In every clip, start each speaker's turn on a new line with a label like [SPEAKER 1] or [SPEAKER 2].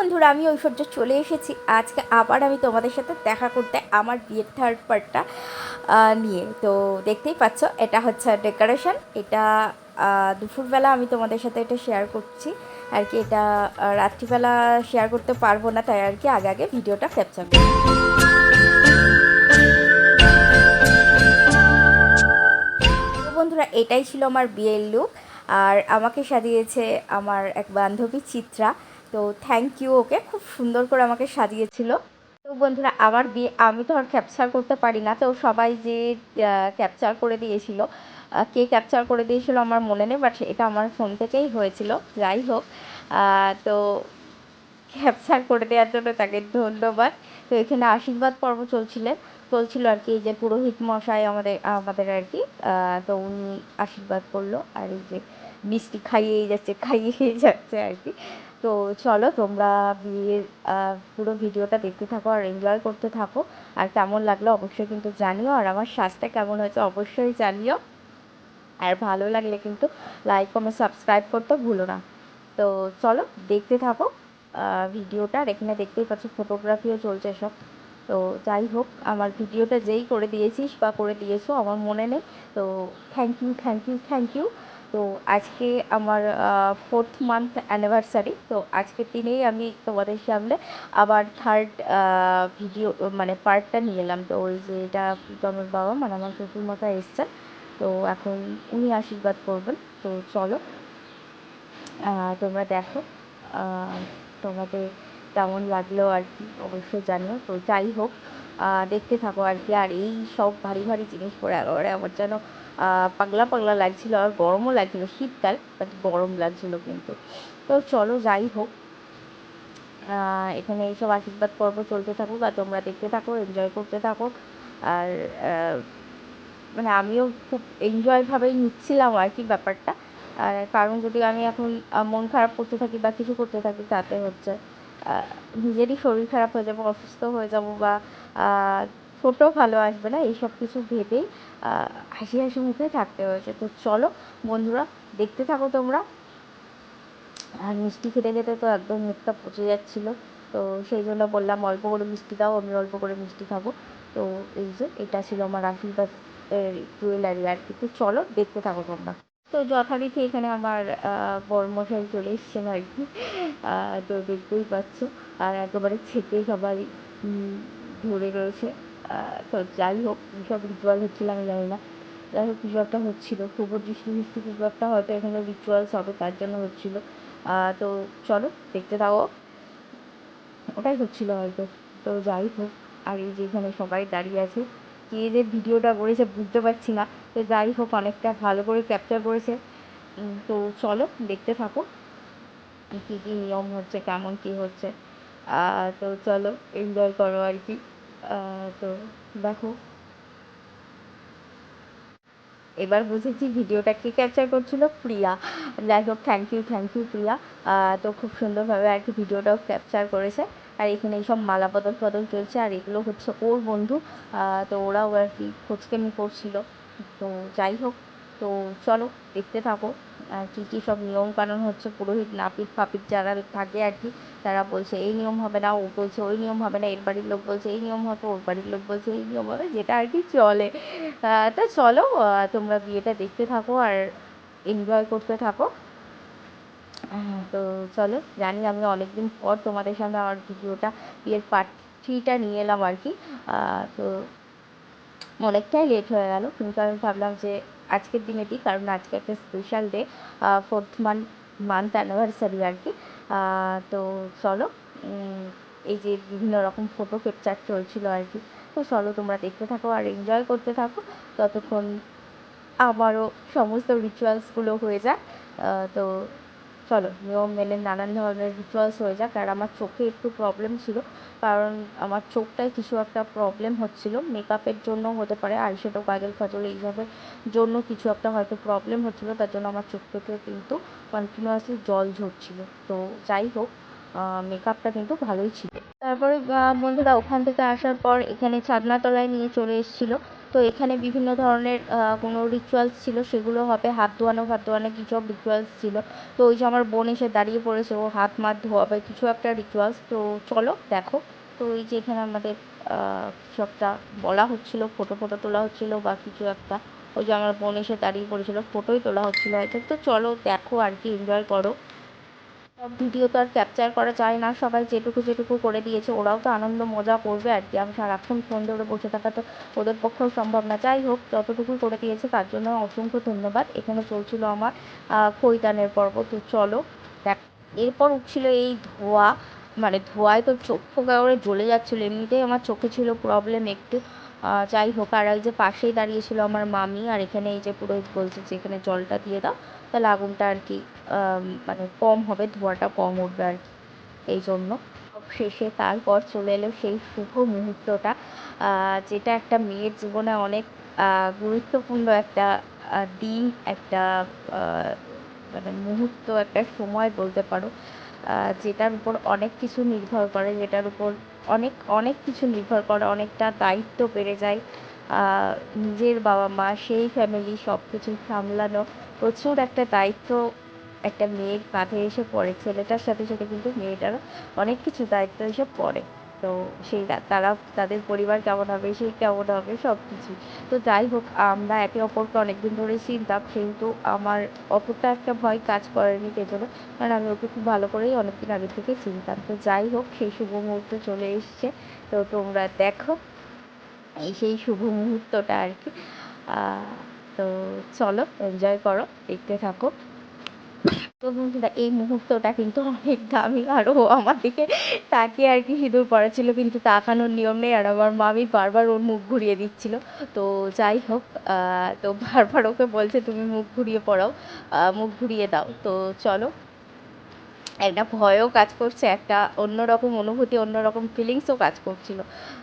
[SPEAKER 1] বন্ধুরা, আমি ঐশ্বর্য চলে এসেছি। আজকে আবার আমি তোমাদের সাথে দেখা করতে আমার বিয়ের থার্ড পার্টটা নিয়ে। তো দেখতেই পাচ্ছ, এটা হচ্ছে ডেকোরেশন এটা দুপুরবেলা আমি তোমাদের সাথে এটা শেয়ার করছি। আর কি এটা রাত্রিবেলা শেয়ার করতে পারব না, তাই আর কি আগে আগে ভিডিওটা ক্যাপচার করি বন্ধুরা, এটাই ছিল আমার বিয়ের লুক আর আমাকে সাজিয়েছে আমার এক বান্ধবী চিত্রা। তো থ্যাংক ইউ ওকে। খুব সুন্দর করে আমাকে সাজিয়েছিল। তো বন্ধুরা, আমার বিয়ে, আমি তো আর ক্যাপচার করতে পারি না। তো সবাই যে ক্যাপচার করে দিয়েছিল কে ক্যাপচার করে দিয়েছিল আমার মনে নেই বাট এটা আমার ফোন থেকেই হয়েছিল। যাই হোক তো ক্যাপচার করে দেওয়ার জন্য তাকে ধন্যবাদ। তো এখানে আশীর্বাদ পর্ব চলছিলেন চলছিল আর কি, এই যে পুরোহিত মশাই আমাদের আমাদের আর কি তো উনি আশীর্বাদ করল। আর এই যে মিষ্টি খাইয়েই যাচ্ছে খাইয়েই যাচ্ছে আর কি। তো চলো তোমরা বিয়ের পুরো ভিডিওটা দেখতে থাকো আর এনজয় করতে থাকো। আর কেমন লাগল অবশ্যই কিন্তু জানিও। আর আমার স্বাস্থ্য কেমন হয়েছে অবশ্যই জানিও। আর ভালো লাগলে কিন্তু লাইক কমেন্ট সাবস্ক্রাইব করতে ভুলো না। তো চলো দেখতে থাকো ভিডিওটা। আর এখানে দেখতেই পাচ্ছ ফটোগ্রাফিও চলছে সব। তো যাই হোক, আমার ভিডিওটা যেই করে দিয়েছিস বা করে দিয়েছ, আমার মনে নেই। তো thank you thank you thank you তো আজকে আমার ফোর্থ মান্থ অ্যানিভার্সারি তো আজকের দিনেই আমি তোমাদের সামনে আবার থার্ড ভিডিও মানে পার্টটা নিয়ে এলাম। তো ওই যে এটা প্রীতমের বাবা মানে আমার শ্বশুর মতো এসছে তো এখন উনি আশীর্বাদ করবেন। তো চলো তোমরা দেখো তোমাদের কেমন লাগল আর কি, অবশ্যই জানিও। তো যাই হোক দেখতে থাকো আর কি। আর এই সব ভারী ভারী জিনিস পরে একেবারে আমার যেন পাগলা পাগলা লাগছিল। আর গরমও লাগছিল, শীতকাল বাট গরম লাগছিল কিন্তু। তো চলো যাই হোক। এখানে এইসব আশীর্বাদ পর্ব চলতে থাকুক আর তোমরা দেখতে থাকো এনজয় করতে থাকো। আর মানে আমিও খুব এনজয়ভাবেই নিচ্ছিলাম আর কি ব্যাপারটা। আর কারণ যদি আমি এখন মন খারাপ করতে থাকি বা কিছু করতে থাকি, তাতে হচ্ছে নিজেরই শরীর খারাপ হয়ে যাব, অসুস্থ হয়ে যাব বা ছোটো ভালো আসবে না এইসব কিছু ভেবেই হাসি হাসি মুখে থাকতে হয়েছে। তো চলো বন্ধুরা, দেখতে থাকো তোমরা। আর মিষ্টি খেতে খেতে তো একদম মুখটা পচে যাচ্ছিল। তো সেই জন্য বললাম, অল্প করে মিষ্টি দাও, আমি অল্প করে মিষ্টি খাব। তো এই যে, এটা ছিল আমার আশীর্বাদ জুয়েলারি আর কি। তো চলো দেখতে থাকো তোমরা। তো যথারীতি এখানে আমার বরমশাই চলে এসছেন আর কি। তো দেখতেই পাচ্ছ। আর একেবারে ছেঁকে সবাই ধরে রয়েছে। তো যাই হোক সব রিচুয়াল হচ্ছিল আমি জানি না। যাই হোক, কিছু একটা হচ্ছিল। শুভ দৃষ্টি মিষ্টি কিছু একটা হয়তো এখানে রিচুয়ালস হবে, তার জন্য হচ্ছিল। তো চলো, দেখতে থাকো। ওটাই হচ্ছিল হয়তো। তো যাই হোক, আর এই যে এখানে সবাই দাঁড়িয়ে আছে কে যে ভিডিওটা করেছে বুঝতে পারছি না। তো যাই হোক, অনেকটা ভালো করে ক্যাপচার করেছে। তো চলো দেখতে থাকো কী কী নিয়ম হচ্ছে, কেমন কী হচ্ছে। তো চলো এনজয় করো আর কি। তো দেখো। এবার বুঝেছি ভিডিওটা কে ক্যাপচার করছিল, প্রিয়া। যাই হোক thank you thank you Priya. তো খুব সুন্দরভাবে আর কি ভিডিওটাও ক্যাপচার করেছে। আর এখানে এইসব মালা বদল ফদল চলছে, আর এগুলো হচ্ছে ওর বন্ধু। তো ওরাও আর কি খোঁজকেমি করছিল। তো যাই হোক, তো চলো দেখতে থাকো, আর কী কী সব নিয়ম কানুন হচ্ছে। পুরোহিত, নাপিত, ফাপিত যারা থাকে আর কি, তারা বলছে, এই নিয়ম হবে না। ও বলছে, ওই নিয়ম হবে না। এর বাড়ির লোক বলছে, এই নিয়ম হবে। ওর বাড়ির লোক বলছে, এই নিয়ম হবে। যেটা আর কি চলে। তো চলো তোমরা বিয়েটা দেখতে থাকো আর এনজয় করতে থাকো। তো চলো, জানি আমি অনেকদিন পর তোমাদের সামনে আমার ভিডিওটা, বিয়ের পার্ট নিয়ে এলাম আর কি। তো অনেকটাই লেট হয়ে গেল। কিন্তু আমি ভাবলাম যে আজকের দিনে দিই কারণ আজকে একটা special day fourth month month anniversary আর কি। তো চলো এই যে বিভিন্ন রকম ফটো ক্যাপচার চলছিল আর কি। তো চলো, তোমরা দেখতে থাকো আর এনজয় করতে থাকো। ততক্ষণ আমারও সমস্ত রিচুয়ালসগুলো হয়ে যাক। তো চলো নিয়ম মেনে নানান ধরনের রিচুয়ালস হয়ে যাক। আর আমার চোখে একটু প্রবলেম ছিল, কারণ আমার চোখটায় কিছু একটা প্রবলেম হচ্ছিল। মেকআপের জন্য হতে পারে আইশ্যাডো কাজল ফাজল এইসবের জন্য কিছু একটা হয়তো প্রবলেম হচ্ছিল, তার জন্য আমার চোখ থেকে কিন্তু কন্টিনিউয়াসলি জল ঝরছিল। তো যাই হোক মেকআপটা কিন্তু ভালোই ছিল। তারপরে বন্ধুরা, ওখান থেকে আসার পর এখানে ছাদনাতলায় নিয়ে চলে এসেছিল। তো এখানে বিভিন্ন ধরনের কোনো রিচুয়ালস ছিল, সেগুলো হবে হাত ধোয়ানো হাত ধোয়ানো কিছু রিচুয়ালস ছিল। তো ওই যে আমার বোন এসে দাঁড়িয়ে পড়েছে, ও হাত মাত ধোয়াবে, কিছু একটা রিচুয়ালস তো চলো, দেখো। তো এই যে এখানে আমাদের কিছু একটা বলা হচ্ছিল ফটো ফটো তোলা হচ্ছিল বা কিছু একটা। ওই যে আমার বোন এসে দাঁড়িয়ে পড়েছিল ফটোই তোলা হচ্ছিল হয়তো। তো চলো, দেখো আর কি এনজয় করো। সব ভিডিও তো আর ক্যাপচার করা যায় না। সবাই যেটুকু যেটুকু করে দিয়েছে, ওরাও তো আনন্দ মজা করবে আর কি। আমি সারাক্ষণ ফোন ধরে বসে থাকা তো ওদের পক্ষেও সম্ভব না। যাই হোক যতটুকু করে দিয়েছে তার জন্য অসংখ্য ধন্যবাদ। এখানে চলছিল আমার খৈতানের পর্ব। তো চলো, দেখ, এরপর উঠছিল এই ধোয়া। মানে ধোঁয়ায় তো চোখ ফোক একেবারে জ্বলে যাচ্ছিল। এমনিতেই আমার চোখে ছিল প্রবলেম একটু। যাই হোক আর এই যে পাশেই দাঁড়িয়েছিল আমার মামি, আর এখানে এই যে পুরোহিত বলছে যে এখানে জলটা দিয়ে দাও তাহলে আগুনটা আর কি মানে কম হবে, ধোঁয়াটা কম উঠবে আর কি, এই জন্য। শেষে তারপর চলে এলো সেই শুভ মুহূর্তটা যেটা একটা মেয়ের জীবনে অনেক গুরুত্বপূর্ণ একটা দিন, একটা মানে মুহূর্ত, একটা সময় বলতে পারো যেটার উপর অনেক কিছু নির্ভর করে, যেটার উপর অনেক অনেক কিছু নির্ভর করে, অনেকটা দায়িত্ব বেড়ে যায়। নিজের বাবা মা, সেই ফ্যামিলি সব কিছু সামলানো প্রচুর একটা দায়িত্ব একটা মেয়ের কাঁধে এসে পড়ে। ছেলেটার সাথে সাথে কিন্তু মেয়েটারও অনেক কিছু দায়িত্ব এসে পড়ে। তো সেই তারা, তাদের পরিবার কেমন হবে, সে কেমন হবে, সব কিছু। তো যাই হোক, আমরা একে অপরকে অনেকদিন ধরে চিনতাম, কিন্তু আমার অতটা একটা ভয় কাজ করেনি পেছনে, কারণ আমি ওকে খুব ভালো করেই অনেকদিন আগে থেকে চিনতাম। তো যাই হোক, সেই শুভ মুহূর্ত চলে এসছে। তো তোমরা দেখো এই সেই শুভ মুহূর্তটা আর কি। তো চলো এনজয় করো, দেখতে থাকো। তো বন্ধুরা এই মুহূর্তটা কিন্তু অনেক দামি। আর ও আমার দিকে তাকিয়ে আর কি সিঁদুর পড়া ছিল কিন্তু তাকানোর নিয়ম নেই। আর আমার মামি বারবার ওর মুখ ঘুরিয়ে দিচ্ছিল। তো যাই হোক তো বারবার ওকে বলছে, তুমি মুখ ঘুরিয়ে পড়াও মুখ ঘুরিয়ে দাও। তো চলো। একটা ভয়ও কাজ করছে, একটা অন্যরকম অনুভূতি, অন্যরকম ফিলিংসও কাজ করছিল।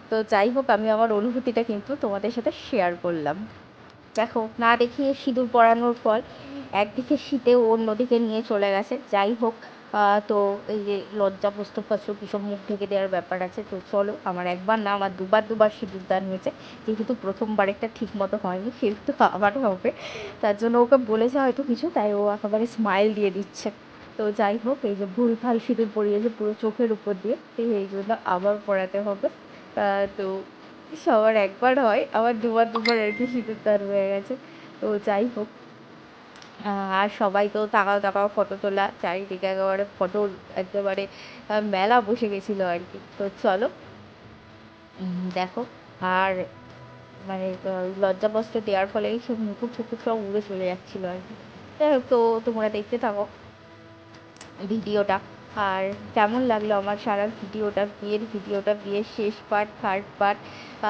[SPEAKER 1] তো যাই হোক, আমি আমার অনুভূতিটা কিন্তু তোমাদের সাথে শেয়ার করলাম। দেখো, না দেখিয়ে সিঁদুর পরানোর ফল। একদিকে শীতে অন্যদিকে নিয়ে চলে গেছে। যাই হোক তো এই যে লজ্জা প্রস্তুত পাচ্ছ কিসব মুখ ঢেকে দেওয়ার ব্যাপার আছে, তো চলো আমার একবার না, আমার দুবার দুবার সিঁদুর দান হয়েছে। যেহেতু প্রথমবার একটা ঠিক মতো হয়নি, সেহেতু আবার হবে। তার জন্য ওকে বলেছে হয়তো কিছু, তাই ও একেবারে স্মাইল দিয়ে দিচ্ছে। তো যাই হোক, এই যে ভুলভাল সিঁদুর পরিয়েছে পুরো চোখের উপর দিয়ে, তো এই জন্য আবার পড়াতে হবে। তো সবার একবার হয়, আবার দুবার দুবার আর কি সিঁদুর দান হয়ে গেছে। তো যাই হোক আর সবাই তো তাকাও তাকাও ফটো তোলা, চারিদিকে একেবারে ফটো একেবারে মেলা বসে গেছিল আর কি। তো চলো দেখো। আর মানে লজ্জাবস্ত্র দেওয়ার ফলে সব মুকুট ফুকুট সব উড়ে চলে যাচ্ছিল আর কি। তো তোমরা দেখতে থাকো ভিডিওটা। আর কেমন লাগল আমার সারা ভিডিওটা বিয়ের ভিডিওটা বিয়ের শেষ পার্ট থার্ড পার্ট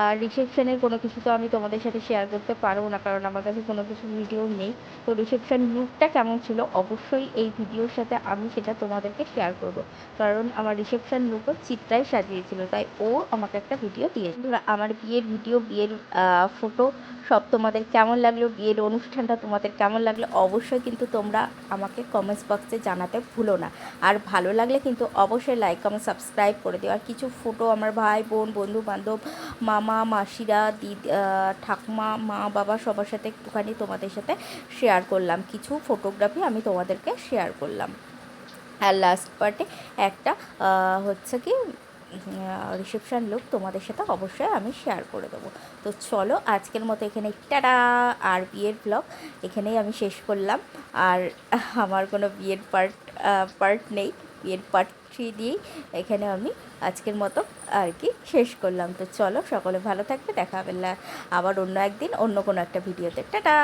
[SPEAKER 1] আর রিসেপশনের কোনো কিছু তো আমি তোমাদের সাথে শেয়ার করতে পারব না কারণ আমার কাছে কোনো কিছু ভিডিও নেই। তো রিসেপশন লুকটা কেমন ছিল? অবশ্যই এই ভিডিওর সাথে আমি সেটা তোমাদেরকে শেয়ার করব। কারণ আমার রিসেপশন লুকও চিত্রাই সাজিয়েছিল তাই ও আমাকে একটা ভিডিও দিয়েছে। বন্ধুরা, আমার বিয়ের ভিডিও বিয়ের ফটো সব তোমাদের কেমন লাগল? বিয়ের অনুষ্ঠানটা তোমাদের কেমন লাগল? অবশ্যই কিন্তু তোমরা আমাকে কমেন্টস বক্সে জানাতে ভুলো না। আর ভালো লাগলে কিন্তু অবশ্যই লাইক কমেন্ট সাবস্ক্রাইব করে দিও। আর কিছু ফটো আমার ভাই, বোন, বন্ধু বান্ধব, মামা, মাসিরা, দিদ ঠাকুমা, মা, বাবা সবার সাথে একটুখানি তোমাদের সাথে শেয়ার করলাম। কিছু ফটোগ্রাফি আমি তোমাদেরকে শেয়ার করলাম। আর লাস্ট পার্টে একটা হচ্ছে কি রিসেপশন লুক তোমাদের সাথে অবশ্যই আমি শেয়ার করে দেবো। তো চলো আজকের মতো এখানে টাটা! আর বিয়ের ব্লগ এখানেই আমি শেষ করলাম। আর আমার কোনো বিয়ের পার্ট পার্ট নেই। বিয়ের পার্ট থ্রি দিয়েই এখানে আমি আজকের মতো আর কি শেষ করলাম। তো চলো সকলে ভালো থাকবে, দেখা হবে আবার অন্য একদিন, অন্য কোনো একটা ভিডিওতে টাটা!